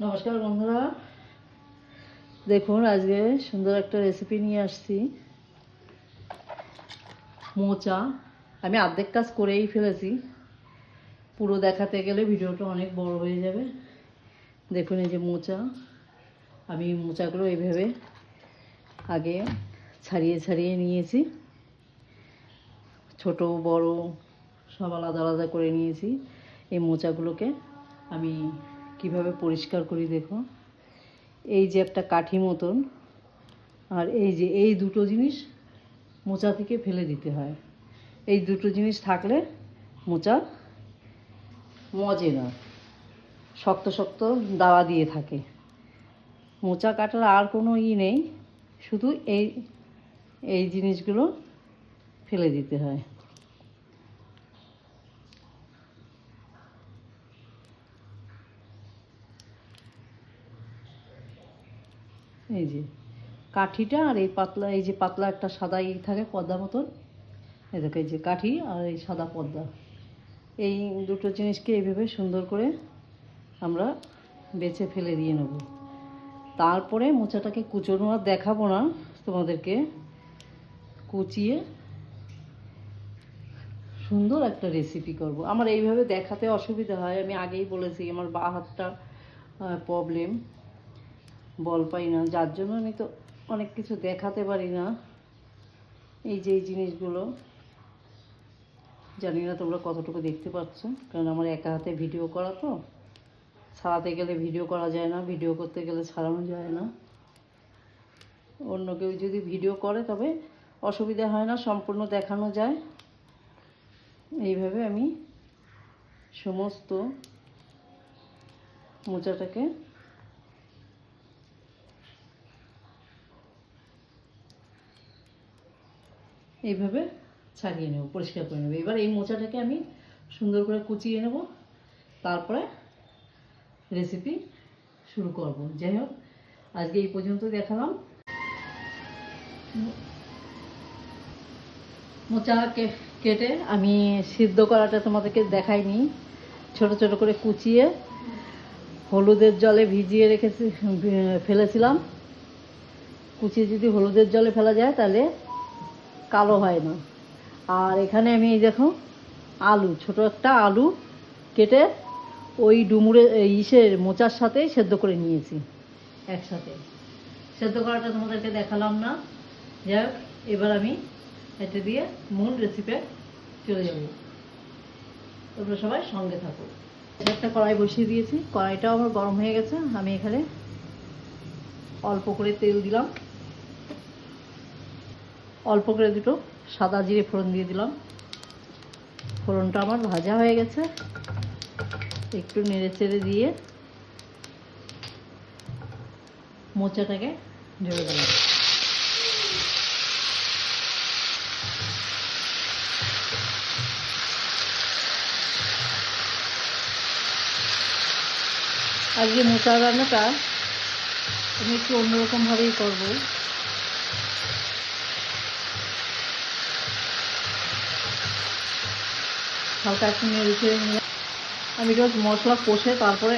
নমস্কার বন্ধুরা। দেখুন, আজকে সুন্দর একটা রেসিপি নিয়ে আসছি। মোচা। আমি অর্ধেক কাজ করেই ফেলেছি। পুরো দেখাতে গেলে ভিডিওটা অনেক বড় হয়ে যাবে। দেখুন, এই যে মোচা। আমি মোচাগুলো এইভাবে আগে ছাড়িয়ে ছাড়িয়ে নিয়েছি। ছোট, বড়, সব আলাদা আলাদা করে নিয়েছি। এই মোচাগুলোকে আমি কীভাবে পরিষ্কার করি দেখো? এই যে একটা কাঠি মতন, আর এই যে এই দুটো জিনিস মোচা থেকে ফেলে দিতে হয়। এই দুটো জিনিস থাকলে মোচা মজে না, শক্ত শক্ত দাওয়া দিয়ে থাকে। মোচা কাটার আর কোনো ই নেই, শুধু এই এই জিনিসগুলো ফেলে দিতে হয়। এই যে কাঠিটা আর এই পাতলা, এই যে পাতলা একটা সাদা ই থাকে পর্দা মতন, এই দেখো এই যে কাঠি আর এই সাদা পর্দা এই দুটো জিনিসকে এইভাবে সুন্দর করে আমরা বেছে ফেলে দিয়ে নেব। তারপরে মোচাটাকে কুচোনো, আর দেখাবো না তোমাদেরকে, কুচিয়ে সুন্দর একটা রেসিপি করব। আমার এইভাবে দেখাতে অসুবিধা হয়, আমি আগেই বলেছি, আমার বা হাতটা প্রবলেম বল পাই না। যার জন্য আমি তো অনেক কিছু দেখাতে পারি না। এই যে এই জিনিসগুলো, জানি না তোমরা কতটুকু দেখতে পাচ্ছ, কারণ আমার একা হাতে ভিডিও করা তো। ছাড়াতে গেলে ভিডিও করা যায় না ভিডিও করতে গেলে ছাড়ানো যায় না। অন্য কেউ যদি ভিডিও করে, তবে অসুবিধা হয় না, সম্পূর্ণ দেখানো যায়। এইভাবে আমি সমস্ত মোচাটাকে এইভাবে ছাড়িয়ে নেব, পরিষ্কার করে নেব। এবার এই মোচাটাকে আমি সুন্দর করে কুচিয়ে নেব। তারপরে রেসিপি শুরু করব। যাই হোক, আজকে এই পর্যন্ত দেখালাম। মোচা কেটে আমি সিদ্ধ করাটা তোমাদেরকে দেখাইনি। ছোট ছোট করে কুচিয়ে হলুদের জলে ভিজিয়ে রেখেছি, ফেলেছিলাম। কুচিয়ে যদি হলুদের জলে ফেলা যায় তাহলে কালো হয় না। আর এখানে আমি এই দেখো, আলু, ছোট একটা আলু কেটে ওই ডুমুরে ইসের মোচার সাথে সেদ্ধ করে নিয়েছি, একসাথে। সেদ্ধ করাটা তোমাদেরকে দেখালাম না। যাই এবার আমি এটা দিয়ে মূল রেসিপে চলে যাব। তোমরা সবাই সঙ্গে থাকো। একটা কড়াই বসিয়ে দিয়েছি। কড়াইটাও আমার গরম হয়ে গেছে। আমি এখানে অল্প করে তেল দিলাম। অল্প করে দুটো সাদা জিরে ফোড়ন দিয়ে দিলাম। ফোড়নটা আমার ভাজা হয়ে গেছে। একটু নেড়ে চেড়ে দিয়ে মোচাটাকে ঢেলে দিলাম। আজকে মোচা রান্নাটা আমি একটু অন্যরকমভাবেই করব। হালকা একটু নেড়ে চেড়ে নিয়ে আমি রোজ মশলা কষে তারপরে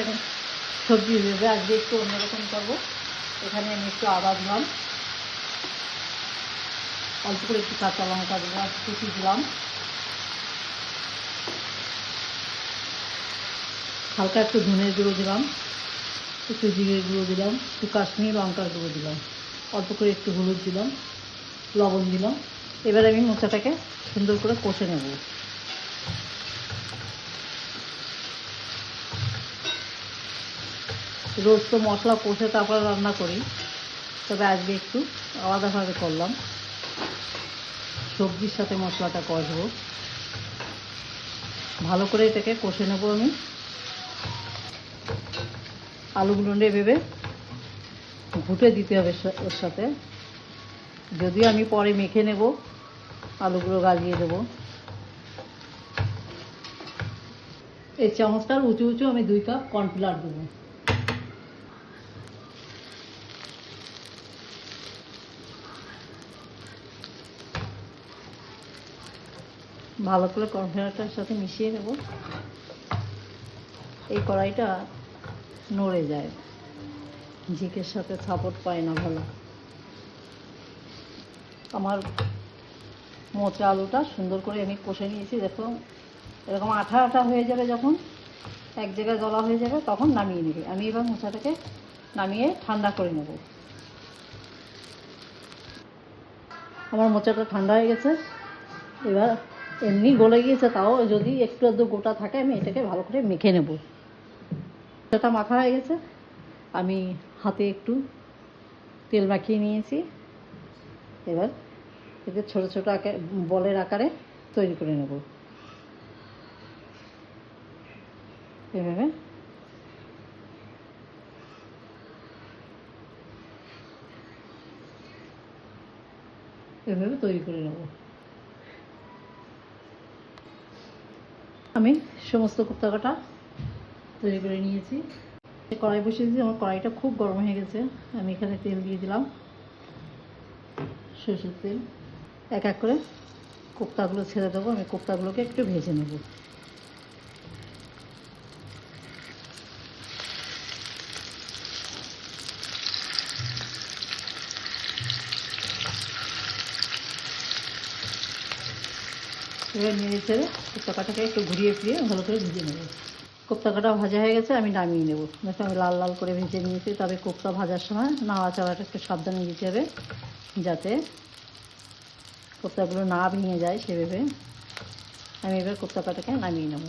সবজি ভেবে আজকে একটু অন্যরকম করব। এখানে আমি একটু আদা দিলাম। অল্প করে একটু কাঁচা লঙ্কা দিলাম কুচি দিলাম। হালকা একটু ধনের গুঁড়ো দিলাম, একটু জিরের গুঁড়ো দিলাম, একটু কাশ্মীর লঙ্কার গুঁড়ো দিলাম, অল্প করে একটু হলুদ দিলাম, লবণ দিলাম। এবার আমি মোচাটাকে সুন্দর করে কষে নেব। রোজ তো মশলা কষে তারপরে রান্না করি। তবে আজকে একটু আলাদাভাবে করলাম। সবজির সাথে মশলাটা কষবো। ভালো করে এটাকে কষে নেব আমি। আলুগুলো ভেবে ঘুটে দিতে হবে ওর সাথে। যদিও আমি পরে মেখে নেব, আলুগুলো গাজিয়ে দেবো। এই চামচটার উঁচু উঁচু আমি দুই কাপ কর্নফ্লাওয়ার দেবো। ভালো করে কর্নফ্লাওয়ারটার সাথে মিশিয়ে নেব। এই কড়াইটা নড়ে যায়। ঝিকের সাথে সাপোর্ট পায় না ভালো। আমার মোচা আলুটা সুন্দর করে আমি কষে নিয়েছি, দেখো। এরকম আঠা আঠা হয়ে যাবে যখন, এক জায়গায় গলা হয়ে যাবে, তখন নামিয়ে নেবে। আমি এবার মোচাটাকে নামিয়ে ঠান্ডা করে নেব। আমার মোচাটা ঠান্ডা হয়ে গেছে। এবার এমনি গলে গিয়েছে, তাও যদি একটু আধটু গোটা থাকে, আমি এটাকে ভালো করে মেখে নেব। সেটা মাখা হয়ে গেছে। আমি হাতে একটু তেল মাখিয়ে নিয়েছি। এবার এদের ছোটো ছোটো আকার, বলের আকারে তৈরি করে নেব। এভাবে। এভাবে তৈরি করে নেব। আমি সমস্ত কুপ্তাকাটা তৈরি করে নিয়েছি। কড়াই বসিয়েছি, আমার কড়াইটা খুব গরম হয়ে গেছে। আমি এখানে তেল দিয়ে দিলাম। সরষের তেল। এক এক করে কোপ্তাগুলো ছেড়ে দেবো। আমি কোপ্তাগুলোকে একটু ভেজে নেব। এবার নেড়ে ছেড়ে কোপ্তাকাটাকে একটু ঘুরিয়ে ফিরিয়ে ভালো করে ভেজে নেব। কোপ্তাকাটা ভাজা হয়ে গেছে, আমি নামিয়ে নেব। দেখো আমি লাল লাল করে ভেজে নিয়েছি, তবে কোপ্তা ভাজার সময় নাড়াচাড়াটা একটু সাবধানে দিতে হবে, যাতে কোপ্তাগুলো না ভেঙে যায় সেভাবে। আমি এবার কোপ্তা কাটাকে নামিয়ে নেব।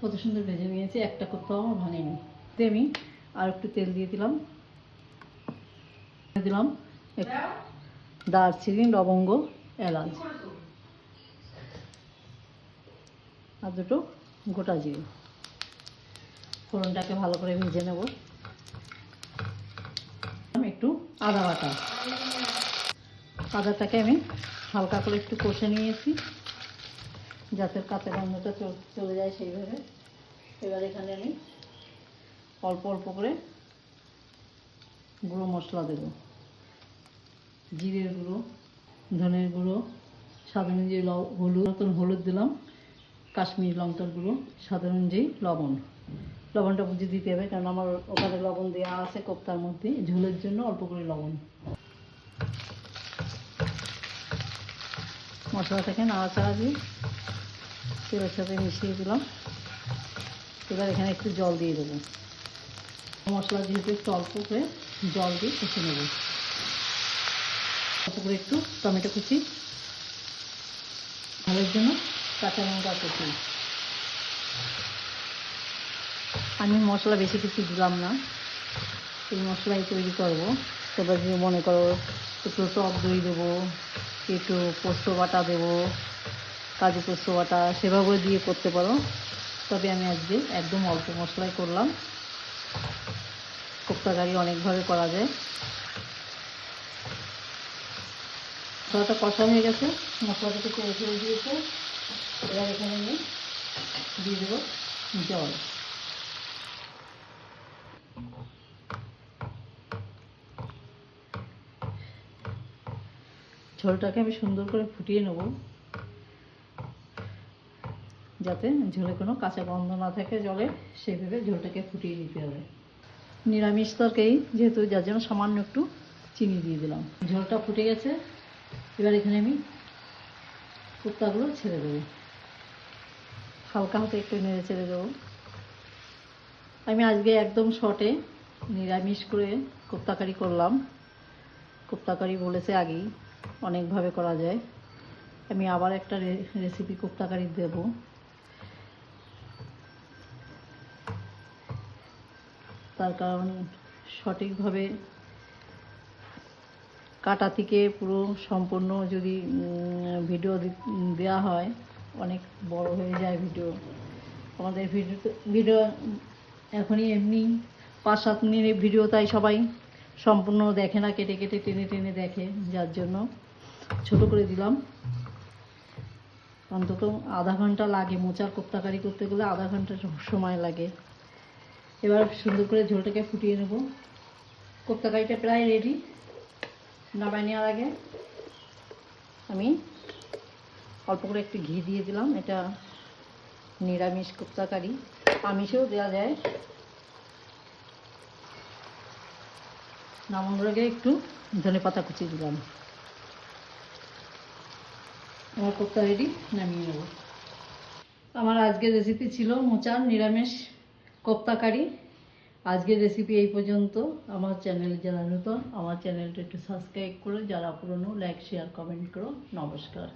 কত সুন্দর ভেজে নিয়েছি, একটা কোপ্তাও আমার ভাঙেনি। তে আমি আর একটু তেল দিয়ে দিলাম। দিলাম দারচিনি, লবঙ্গ এলাচ। আর দুটো গোটা জিরে। ফোড়নটাকে ভালো করে ভেজে নেব। আমি একটু আদা বাটা। আদাটাকে আমি হালকা করে একটু কষে নিয়েছি। যাতে কাঁচা গন্ধটা চল- চলে যায় সেইভাবে। এবার এখানে আমি অল্প অল্প করে গুঁড়ো মশলা দেবো। জিরের গুঁড়ো। ধনের গুঁড়ো অনুযায়ী ল হলুদ, নতুন হলুদ দিলাম, কাশ্মীরি লঙ্কার গুঁড়ো স্বাদ অনুযায়ী লবণ। লবণটা বুঝে দিতে হবে, কারণ আমার ওখানে লবণ দেওয়া আছে কোপ্তার মধ্যে, ঝোলের জন্য অল্প করে লবণ। মশলাটাকে নাড়াচাড়া দিয়ে তেলের সাথে মিশিয়ে দিলাম। এবার এখানে একটু জল দিয়ে দেবো। মশলা যেহেতু একটু অল্প করে জল দিয়ে কষে নেব। করে একটু টমেটো কুচি। ভালোর জন্য কাঁচা লঙ্কা কুচি। আমি মশলা বেশি কিছু দিলাম না। এই মশলাই তৈরি করব। তোমরা যদি মনে করো একটু টক দই দেবো, একটু পোস্ত বাটা দেবো, কাজু পোস্ত বাটা সেভাবে দিয়ে করতে পারো। তবে আমি আজকে একদম অল্প মশলাই করলাম। কোপ্তা কারি অনেকভাবে করা যায়। মশলাটা কষা হয়ে গেছে। মশলাটাকে তেল ছেড়ে দিয়েছে। এবার এখানে আমি দিয়ে দেবো জল। ঝোলটাকে আমি সুন্দর করে ফুটিয়ে নেব। যাতে ঝোলে কোনো কাঁচা গন্ধ না থাকে জলে, সেইভাবে ঝোলটাকে ফুটিয়ে নিতে হবে। নিরামিষ তরকারি, যেহেতু যার জন্য সামান্য একটু চিনি দিয়ে দিলাম। ঝোলটা ফুটে গেছে। এবার এখানে আমি কুত্তাগুলো ছেড়ে দেবো। হালকা হাতে একটু নেড়ে ছেড়ে দেবো। আমি আজকে একদম শর্টে নিরামিষ করে কোপ্তাকারি করলাম। কোপ্তাকারি বলেছে আগেই, অনেকভাবে করা যায়। আমি আবার একটা রেসিপি কোপ্তাকারি দেব। তার কারণ সঠিকভাবে কাটা থেকে পুরো সম্পূর্ণ যদি ভিডিও দেওয়া হয়, অনেক বড় হয়ে যায় ভিডিও আমাদের ভিডিও ভিডিও এখনই এমনি পাঁচ সাত মিনিটের ভিডিও তাই সবাই সম্পূর্ণ দেখে না, কেটে কেটে, টেনে টেনে দেখে, যার জন্য ছোট করে দিলাম। অন্তত আধা ঘণ্টা লাগে মোচার কোপ্তাকারি করতে গেলে, আধা ঘণ্টা সময় লাগে। এবার সুন্দর করে ঝোলটাকে ফুটিয়ে নেব। কোপ্তাকারিটা প্রায় রেডি নামাই নেওয়ার আগে আমি অল্প করে একটু ঘি দিয়ে দিলাম। এটা নিরামিষ কোপ্তাকারি। আমিষেও দেওয়া যায়। নামানোর আগে একটু ধনে পাতা কুচিয়ে দিলাম। আমার কোপ্তা রেডি, নামিয়ে নেব। আমার আজকের রেসিপি ছিল মোচার নিরামিষ কোপ্তা কারি আজকের রেসিপি এই পর্যন্ত। আমার চ্যানেলে যারা নতুন, আমার চ্যানেলটা একটু সাবস্ক্রাইব করো, যারা পুরনো লাইক শেয়ার কমেন্ট করো। নমস্কার।